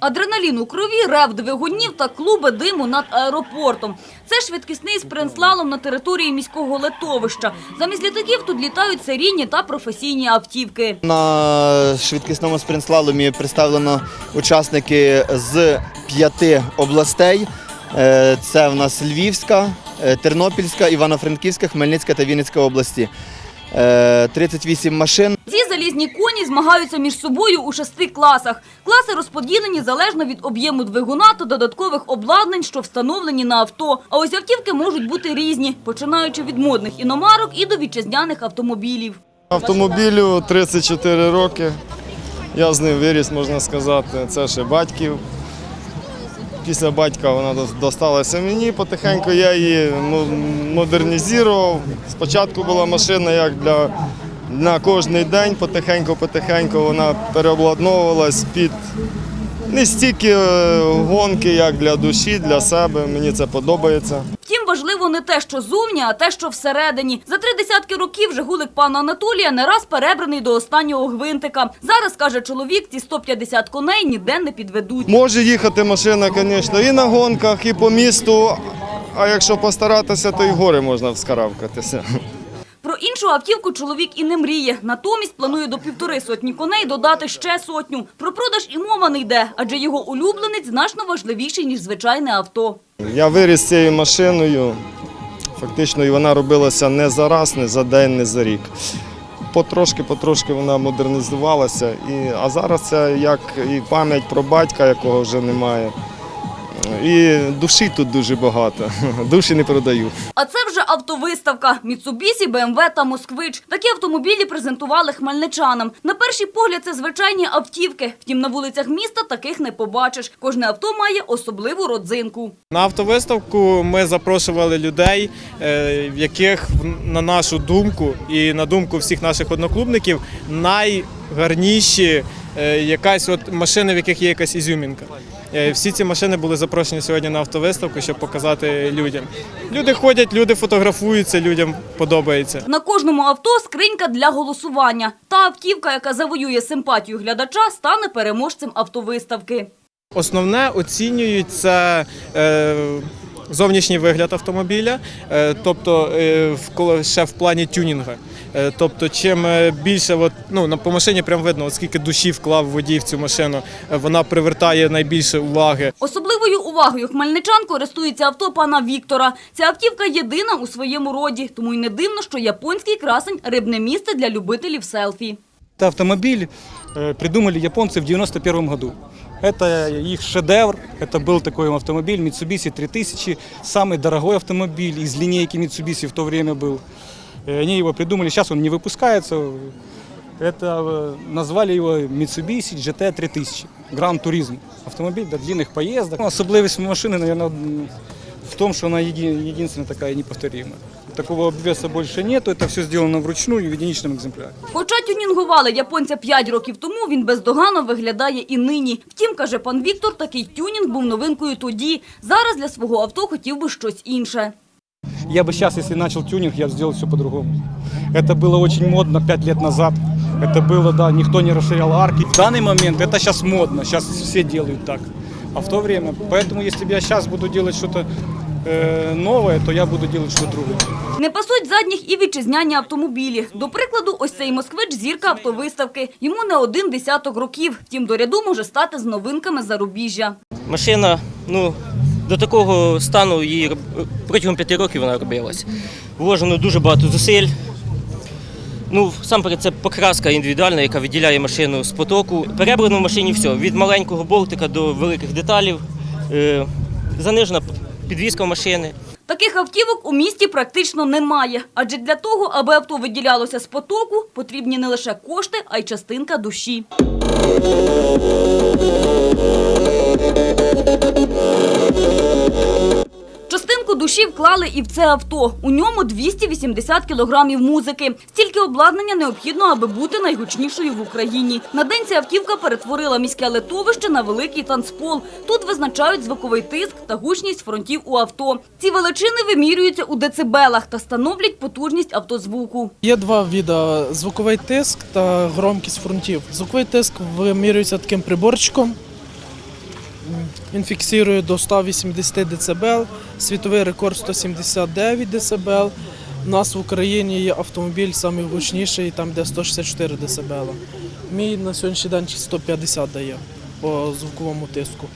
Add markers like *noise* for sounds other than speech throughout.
Адреналін у крові, рев двигунів та клуби диму над аеропортом. Це швидкісний спринтслалом на території міського летовища. Замість літаків тут літають серійні та професійні автівки. На швидкісному спринтслаломі представлено учасники з п'яти областей. Е, Це в нас Львівська, е, Тернопільська, Івано-Франківська, Хмельницька та Вінницька області. Е, 38 машин. Ці залізні коні змагаються між собою у шести класах. Класи розподілені залежно від об'єму двигуна та додаткових обладнань, що встановлені на авто. А ось автівки можуть бути різні, починаючи від модних іномарок і до вітчизняних автомобілів. Автомобілю 34 роки. Я з ним виріс, можна сказати. Це ще батьків. Після батька вона досталася мені. Потихеньку я її модернізував. Спочатку була машина як для на кожний день, потихеньку-потихеньку вона переобладновувалась під не стільки е, гонки, як для душі, для себе. Мені це подобається. Важливо не те, що зовні, а те, що всередині. За три десятки років жигулик пана Анатолія не раз перебраний до останнього гвинтика. Зараз, каже чоловік, ці 150 коней ніде не підведуть. Може їхати машина, звісно, і на гонках, і по місту. А якщо постаратися, то і гори можна вскарабкатися. Про іншу автівку чоловік і не мріє. Натомість планує до півтори сотні коней додати ще сотню. Про продаж і мова не йде, адже його улюбленець значно важливіший, ніж звичайне авто. Я виріс цією машиною. Фактично і вона робилася не за раз, не за день, не за рік. Потрошки, потрошки вона модернізувалася. І, а зараз це як і пам'ять про батька, якого вже немає. І душі тут дуже багато. *laughs* Душі не продаю. А це вже автовиставка Mitsubishi, BMW та Москвич. Такі автомобілі презентували хмельничанам. На перший погляд це звичайні автівки. Втім, на вулицях міста таких не побачиш. Кожне авто має особливу родзинку. На автовиставку ми запрошували людей, е, в яких, на нашу думку і на думку всіх наших одноклубників, найгарніші е, якась от машини, в яких є якась ізюмінка. Е, Всі ці машини були запрошені сьогодні на автовиставку, щоб показати людям. Люди ходять, люди фотографуються, людям подобається. На кожному авто скринька для голосування. Та автівка, яка завоює симпатію глядача, стане переможцем автовиставки. Основне оцінюють це е, зовнішній вигляд автомобіля, е, тобто е, в, коли- ще в плані тюнінга. Е, Тобто, чим е, більше, от, ну, на- по машині прям видно, от скільки душі вклав водій в цю машину, е, вона привертає найбільше уваги. Особливою увагою хмельничан користується авто пана Віктора. Ця автівка єдина у своєму роді, тому й не дивно, що японський красень – рибне місце для любителів селфі. Это автомобиль э, придумали японцы в 91 году. Это их шедевр. Это был такой автомобиль Mitsubishi 3000, самый дорогой автомобиль из линейки Mitsubishi в то время был. И они его придумали, сейчас он не выпускается. Это э, назвали его Mitsubishi GT 3000, Grand Tourism. Автомобиль для длинных поездок. Ну, Особливість машины, наверное, в том, что она еди- единственная такая неповторимая. Такого обвеса больше нету, это все сделано вручную в единичном экземпляре. Хоча тюнінгували японця 5 років тому, він бездоганно виглядає і нині. Втім, каже пан Віктор, такий тюнінг був новинкою тоді. Зараз для свого авто хотів би щось інше. Я бы сейчас, если начал тюнинг, я бы сделал все по-другому. Это было очень модно пять лет назад. Это было, да, никто не расширял арки. В данный момент это сейчас модно, сейчас все делают так. А в то время, поэтому если бы я сейчас буду делать что-то э, новое, то я буду делать что-то другое. Не пасуть задніх і вітчизняні автомобілі. До прикладу, ось цей москвич – зірка автовиставки. Йому не один десяток років. Втім, до ряду може стати з новинками зарубіжжя. Машина, ну, до такого стану її роб- протягом п'яти років вона робилась. Вложено дуже багато зусиль. Ну, сам це покраска індивідуальна, яка відділяє машину з потоку. Перебрано в машині все, від маленького болтика до великих деталів. Е, занижена підвізка машини. Таких автівок у місті практично немає. Адже для того, аби авто виділялося з потоку, потрібні не лише кошти, а й частинка душі. Частинку вклали і в це авто. У ньому 280 кілограмів музики. Стільки обладнання необхідно, аби бути найгучнішою в Україні. На день ця автівка перетворила міське литовище на великий танцпол. Тут визначають звуковий тиск та гучність фронтів у авто. Ці величини вимірюються у децибелах та становлять потужність автозвуку. Є два види – звуковий тиск та громкість фронтів. Звуковий тиск вимірюється таким приборчиком. Він фіксує до 180 дБ, світовий рекорд 179 дБ. У нас в Україні є автомобіль найгучніший, там де 164 дБ. Мій на сьогоднішній день 150 дає по звуковому тиску.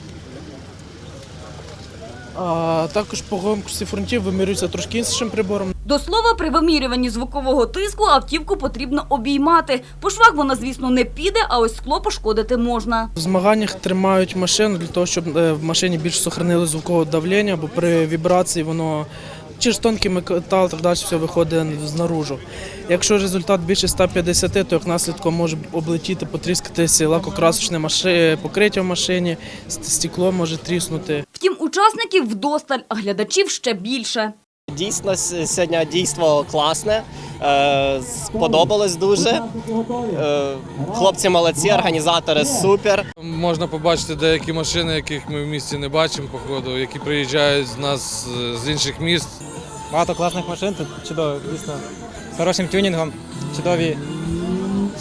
А також по громкості фронтів вимірюється трошки іншим прибором. До слова, при вимірюванні звукового тиску автівку потрібно обіймати. По швах вона, звісно, не піде, а ось скло пошкодити можна. В змаганнях тримають машину для того, щоб е, в машині більше сохранили звукове давлення, бо при вібрації воно через тонкий метал так далі все виходить знаружу. Якщо результат більше 150, то як наслідком може облетіти, потріскатися лакокрасочне маши- покриття в машині, стекло може тріснути. Втім, учасників вдосталь, а глядачів ще більше. Дійсно, сьогодні дійство класне. Е, Сподобалось дуже. Е, Хлопці молодці, організатори супер. Можна побачити деякі машини, яких ми в місті не бачимо, походу, які приїжджають з нас з інших міст. Багато класних машин, тут чудово, дійсно. З хорошим тюнінгом, чудові,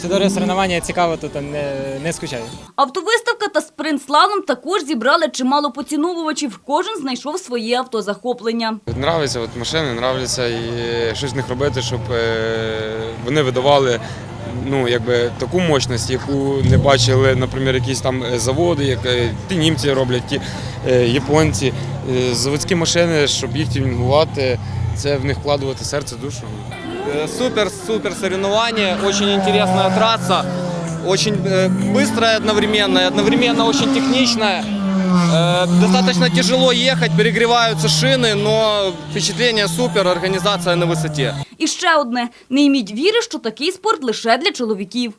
чудові соревнування, цікаво тут, не, не скучаю. Автовиставка та спринт-слалом також зібрали чимало поціновувачів. Кожен знайшов своє автозахоплення. Нравиться от машини, нравиться і щось з них робити, щоб е, вони видавали ну, якби, таку мощність, яку не бачили, наприклад, якісь там е, заводи, як е, ті німці роблять, ті е, японці. Е, Заводські машини, щоб їх тюнінгувати, це в них вкладувати серце, душу. Супер, супер соревнование, очень интересная трасса, очень э, быстрая одновременно, и одновременно очень техничная. Э, достаточно тяжело ехать, перегреваются шины, но впечатление супер, организация на высоте. І ще одне: не йміть віри, що такий спорт лише для чоловіків.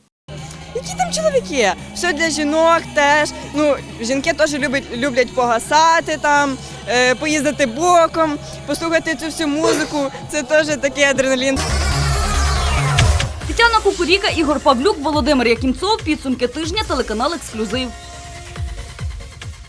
Які там чоловіки? Все для жінок теж. Ну, жінки теж люблять, люблять погасати там, е, поїздити боком, послухати цю всю музику. Це теж такий адреналін. Тетяна Кукуріка, Ігор Павлюк, Володимир Якімцов. Підсумки тижня. Телеканал Ексклюзив.